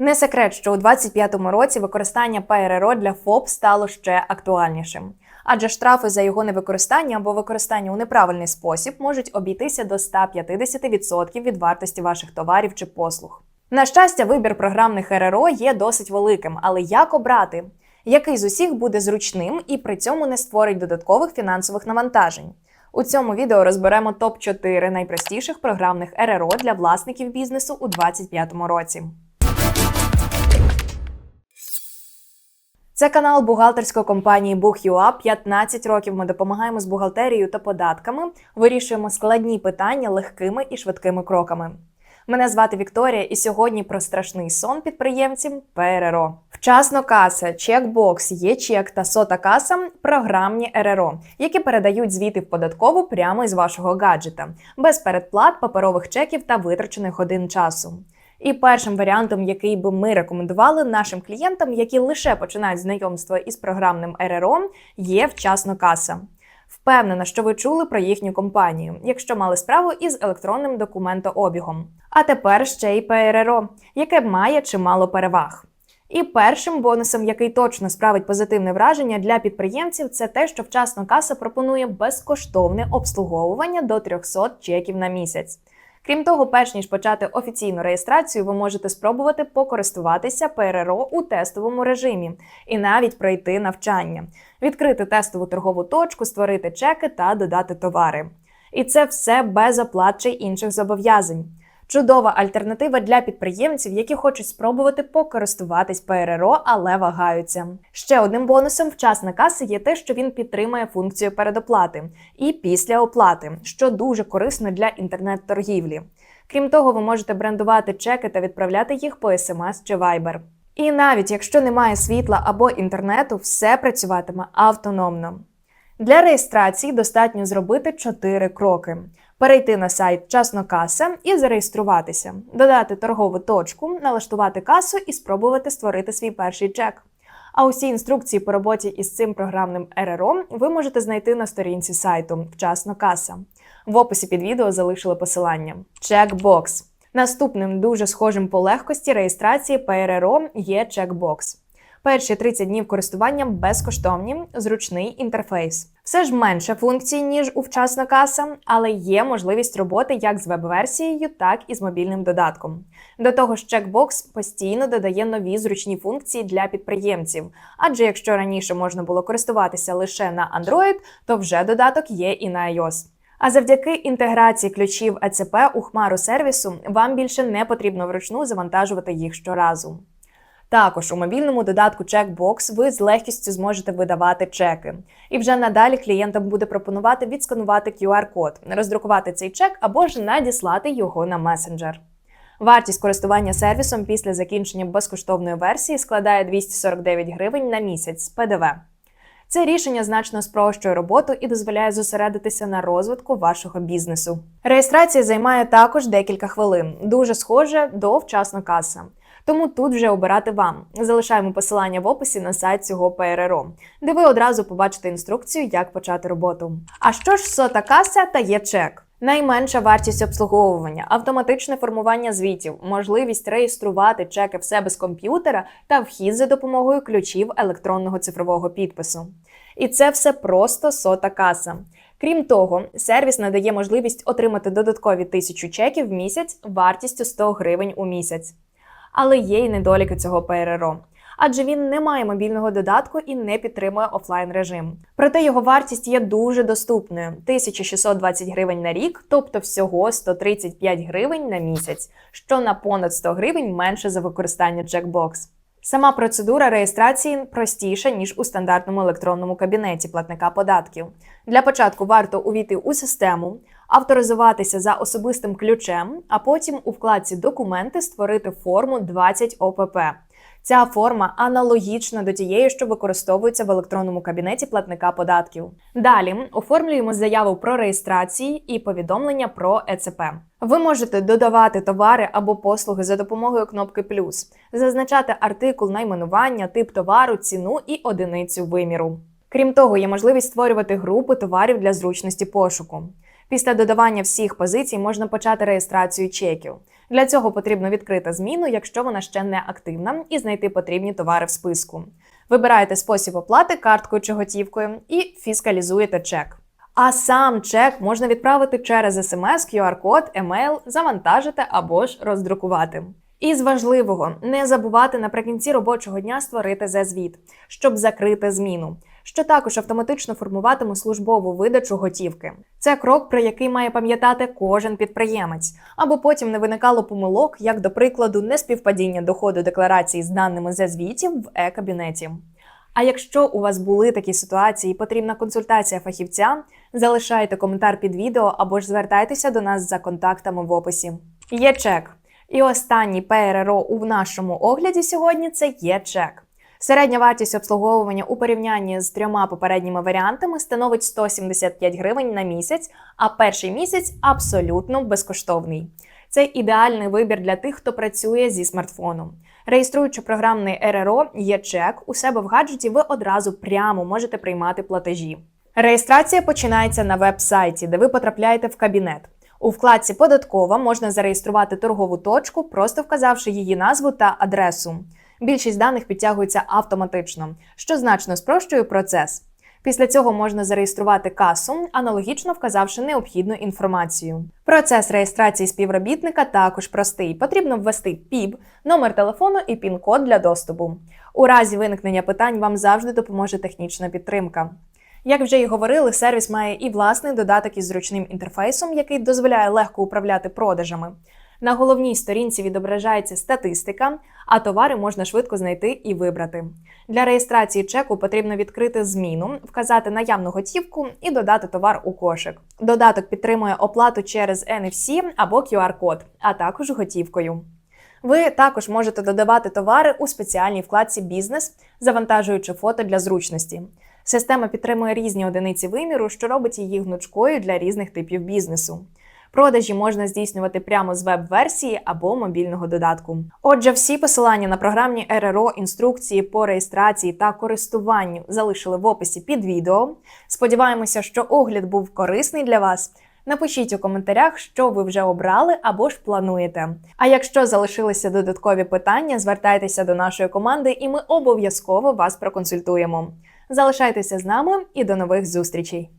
Не секрет, що у 2025 році використання ПРРО для ФОП стало ще актуальнішим. Адже штрафи за його невикористання або використання у неправильний спосіб можуть обійтися до 150% від вартості ваших товарів чи послуг. На щастя, вибір програмних РРО є досить великим, але як обрати? Який з усіх буде зручним і при цьому не створить додаткових фінансових навантажень? У цьому відео розберемо топ 4 найпростіших програмних РРО для власників бізнесу у 2025 році. Це канал бухгалтерської компанії Бух.ua. 15 років ми допомагаємо з бухгалтерією та податками, вирішуємо складні питання легкими і швидкими кроками. Мене звати Вікторія, і сьогодні про страшний сон підприємців ПРРО. Вчасно каса, чекбокс, є чек та сота каса програмні РРО, які передають звіти в податкову прямо із вашого гаджета, без передплат, паперових чеків та витрачених годин часу. І першим варіантом, який би ми рекомендували нашим клієнтам, які лише починають знайомство із програмним РРО, є вчасно каса. Впевнена, що ви чули про їхню компанію, якщо мали справу із електронним документообігом. А тепер ще й ПРРО, яке має чимало переваг. І першим бонусом, який точно справить позитивне враження для підприємців, це те, що вчасно каса пропонує безкоштовне обслуговування до 300 чеків на місяць. Крім того, перш ніж почати офіційну реєстрацію, ви можете спробувати покористуватися ПРРО у тестовому режимі і навіть пройти навчання, відкрити тестову торгову точку, створити чеки та додати товари. І це все без оплат чи інших зобов'язань. Чудова альтернатива для підприємців, які хочуть спробувати покористуватись ПРРО, але вагаються. Ще одним бонусом вчасна каси є те, що він підтримує функцію передоплати і після оплати, що дуже корисно для інтернет-торгівлі. Крім того, ви можете брендувати чеки та відправляти їх по SMS чи Viber. І навіть якщо немає світла або інтернету, все працюватиме автономно. Для реєстрації достатньо зробити 4 кроки: перейти на сайт Часно каса і зареєструватися, додати торгову точку, налаштувати касу і спробувати створити свій перший чек. А усі інструкції по роботі із цим програмним РРО ви можете знайти на сторінці сайту Вчасно каса. В описі під відео залишили посилання. Чекбокс. Наступним дуже схожим по легкості реєстрації ПРРО є чекбокс. Перші 30 днів користування безкоштовні, зручний інтерфейс. Все ж менше функцій, ніж у вчасна каса, але є можливість роботи як з веб-версією, так і з мобільним додатком. До того ж, чекбокс постійно додає нові зручні функції для підприємців. Адже якщо раніше можна було користуватися лише на Android, то вже додаток є і на iOS. А завдяки інтеграції ключів ЕЦП у хмару сервісу вам більше не потрібно вручну завантажувати їх щоразу. Також у мобільному додатку Checkbox ви з легкістю зможете видавати чеки. І вже надалі клієнтам буде пропонувати відсканувати QR-код, роздрукувати цей чек або ж надіслати його на месенджер. Вартість користування сервісом після закінчення безкоштовної версії складає 249 гривень на місяць з ПДВ. Це рішення значно спрощує роботу і дозволяє зосередитися на розвитку вашого бізнесу. Реєстрація займає також декілька хвилин, дуже схоже до вчасно каса. Тому тут вже обирати вам. Залишаємо посилання в описі на сайт цього ПРРО, де ви одразу побачите інструкцію, як почати роботу. А що ж сота каса та є чек? Найменша вартість обслуговування, автоматичне формування звітів, можливість реєструвати чеки в себе з комп'ютера та вхід за допомогою ключів електронного цифрового підпису. І це все просто сота каса. Крім того, сервіс надає можливість отримати додаткові тисячу чеків в місяць вартістю 100 гривень у місяць. Але є й недоліки цього ПРРО. Адже він не має мобільного додатку і не підтримує офлайн режим. Проте його вартість є дуже доступною 1620 гривень на рік, тобто всього 135 гривень на місяць, що на понад 100 гривень менше за використання чекбокс. Сама процедура реєстрації простіша ніж у стандартному електронному кабінеті платника податків. Для початку варто увійти у систему, авторизуватися за особистим ключем, а потім у вкладці Документи створити форму 20 ОПП. Ця форма аналогічна до тієї, що використовується в електронному кабінеті платника податків. Далі оформлюємо заяву про реєстрації і повідомлення про ЕЦП. Ви можете додавати товари або послуги за допомогою кнопки плюс, зазначати артикул найменування, тип товару, ціну і одиницю виміру. Крім того, є можливість створювати групи товарів для зручності пошуку. Після додавання всіх позицій можна почати реєстрацію чеків. Для цього потрібно відкрити зміну, якщо вона ще не активна, і знайти потрібні товари в списку. Вибираєте спосіб оплати карткою чи готівкою і фіскалізуєте чек. А сам чек можна відправити через смс, QR-код, емейл, завантажити або ж роздрукувати. І з важливого не забувати наприкінці робочого дня створити ЗЕ-звіт, щоб закрити зміну, що також автоматично формуватиме службову видачу готівки. Це крок, про який має пам'ятати кожен підприємець, або потім не виникало помилок, як до прикладу, неспівпадіння доходу декларації з даними ЗЕ-звітів в е-кабінеті. А якщо у вас були такі ситуації, і потрібна консультація фахівця, залишайте коментар під відео або ж звертайтеся до нас за контактами в описі. Є чек. І останній ПРРО у нашому огляді сьогодні це є чек. Середня вартість обслуговування у порівнянні з трьома попередніми варіантами становить 175 гривень на місяць, а перший місяць абсолютно безкоштовний. Це ідеальний вибір для тих, хто працює зі смартфоном. Реєструючи програмний РРО є чек у себе в гаджеті, ви одразу прямо можете приймати платежі. Реєстрація починається на веб-сайті, де ви потрапляєте в кабінет. У вкладці Податкова можна зареєструвати торгову точку, просто вказавши її назву та адресу. Більшість даних підтягується автоматично, що значно спрощує процес. Після цього можна зареєструвати касу, аналогічно вказавши необхідну інформацію. Процес реєстрації співробітника також простий. Потрібно ввести ПІБ, номер телефону і пін-код для доступу. У разі виникнення питань вам завжди допоможе технічна підтримка. Як вже й говорили, сервіс має і власний додаток із зручним інтерфейсом, який дозволяє легко управляти продажами. На головній сторінці відображається статистика, а товари можна швидко знайти і вибрати. Для реєстрації чеку потрібно відкрити зміну, вказати наявну готівку і додати товар у кошик. Додаток підтримує оплату через NFC або QR-код, а також готівкою. Ви також можете додавати товари у спеціальній вкладці Бізнес, завантажуючи фото для зручності. Система підтримує різні одиниці виміру, що робить її гнучкою для різних типів бізнесу. Продажі можна здійснювати прямо з веб-версії або мобільного додатку. Отже, всі посилання на програмні РРО, інструкції по реєстрації та користуванню залишили в описі під відео. Сподіваємося, що огляд був корисний для вас. Напишіть у коментарях, що ви вже обрали або ж плануєте. А якщо залишилися додаткові питання, звертайтеся до нашої команди, і ми обов'язково вас проконсультуємо. Залишайтеся з нами і до нових зустрічей!